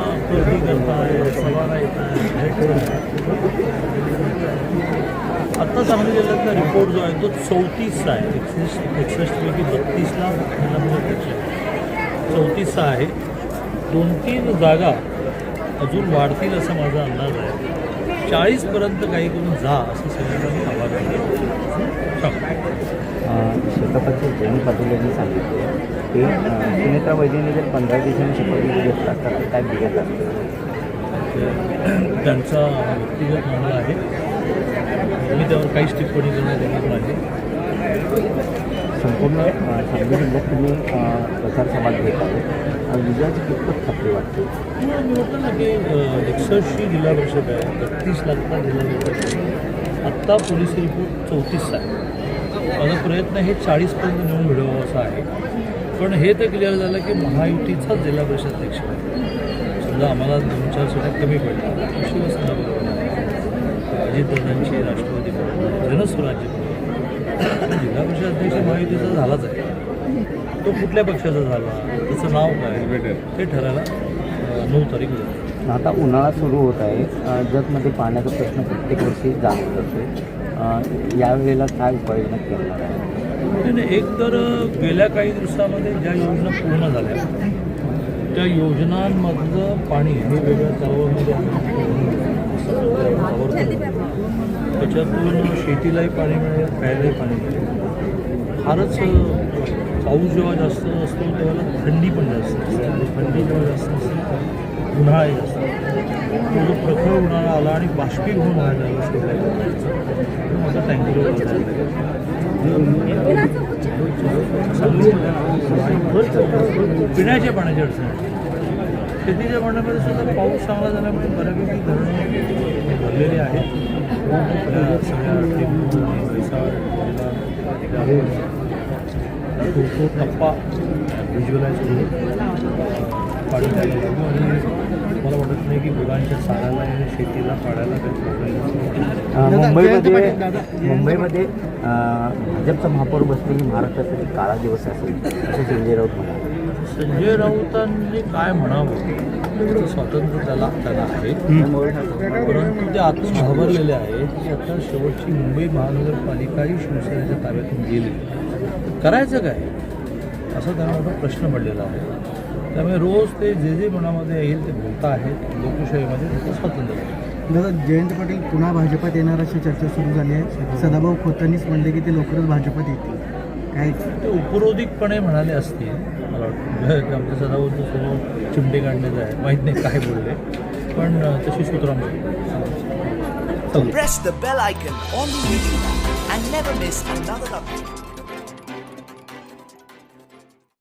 प्रकृती करताय सभा येत आहे आत्ता सांगली जिल्ह्यातला रिपोर्ट जो आहे तो चौतीसचा आहे. एकसष्ट एकसष्टपैकी बत्तीसला चौतीसचा आहे. दोन तीन जागा अजून वाढतील असा माझा अंदाज आहे. चाळीसपर्यंत काही करून जा असं सगळ्यांनी आवाहन केलं. जयंत पाटील यांनी सांगितले की सुनेत्रा वैद्यांनी जर पंधरा दिवसांनी शपथ घेतला तर ते काय बिघडत असतं त्यांचा व्यक्तिगत मामला आहे. मी त्यावर काहीच टिप्पणी करण्यात येणार नाही संपूर्ण सांगली जिल्ह्यात तुम्ही अ, प्रचारसभा घेत आहे अ, विजयाची कितपत खात्री वाटते? मी म्हटलं ना की एकसष्टची जिल्हा परिषद आहे. बत्तीस लाखचा जिल्हा परिषद आहे. आत्ता पोलीस रिपोर्ट चौतीसचा आहे. माझा प्रयत्न हे चाळीसपर्यंत नेऊन मिळवावं असा आहे. पण हे तर क्लिअर झालं की महायुतीचाच जिल्हा परिषद अध्यक्ष आहे समजा आम्हाला दोन चार सीटा कमी पडल्या शिवसेना बरोबर. अजितदादांची राष्ट्रवादी बरोबर. जनस्वराज्य बरोबर. जिल्हा परिषद अध्यक्ष महायुतीचा झालाच आहे. तो कुठल्या पक्षाचा झाला? त्याचं नाव काय? ते ठरायला नऊ तारीख आता उन्हाळा सुरू होत आहे. जगमध्ये पाण्याचा प्रश्न प्रत्येक वर्षी जाणवत असतो. यावेळेला काय उपाययोजना करणार आहे? नाही, एक तर गेल्या काही दिवसामध्ये ज्या योजना पूर्ण झाल्या त्या योजनांमधलं पाणी हे वेगळ्या तलावामध्ये त्याच्यातून शेतीलाही पाणी मिळेल प्यायलाही पाणी मिळेल. फारच पाऊस जेव्हा जास्त असतो तेव्हा थंडी पण जास्त असते. थंडी जेव्हा जास्त असते उन्हाळाही जास्त तो जो प्रखर उन्हाळा आला आणि बाष्पीभवन व्हायला लागला. सोडल्या टँकर पिण्याच्या पाण्याची अडचण शेतीच्या पाण्यामध्ये सुद्धा पाऊस चांगला झाल्यामुळे बऱ्यापैकी धरणं भरलेले आहेत. सगळ्या टप्पा व्हिज्युअलाइज करून पाणी मला वाटत नाही की मुलांच्या चाऱ्याला आणि शेतीला पाण्याला काही प्रॉब्लेम मुंबईमध्ये मुंबईमध्ये अ, भाजपचा महापौर बसणे ही महाराष्ट्रासाठी काळा दिवस असेल असं संजय राऊत म्हणाले. संजय राऊतांनी काय म्हणावं? स्वातंत्र्य त्याला त्याला आहे. परंतु ते आतून घाबरलेले आहेत की आता शेवटची मुंबई महानगरपालिकाही शिवसेनेच्या ताब्यातून गेली. करायचं काय? असा त्यांना प्रश्न पडलेला आहे. त्यामुळे रोज ते जे जे मनामध्ये येईल ते बोलता आहेत लोकशाहीमध्ये त्याचं स्वातंत्र्य आहे दादा जयंत पाटील पुन्हा भाजपात येणार अशी चर्चा सुरू झाली आहे. सदाभाऊ खोतांनीच म्हणले की ते लवकरच भाजपात येतील. काय? ते उपरोधिकपणे म्हणाले असतील मला वाटतं. आमच्या सदाभाऊचं स्वभाव चिमटे काढण्याचा आहे माहीत नाही काय बोलले. पण तशी सूत्रांमध्ये Press the bell icon on the YouTube app and never miss another update.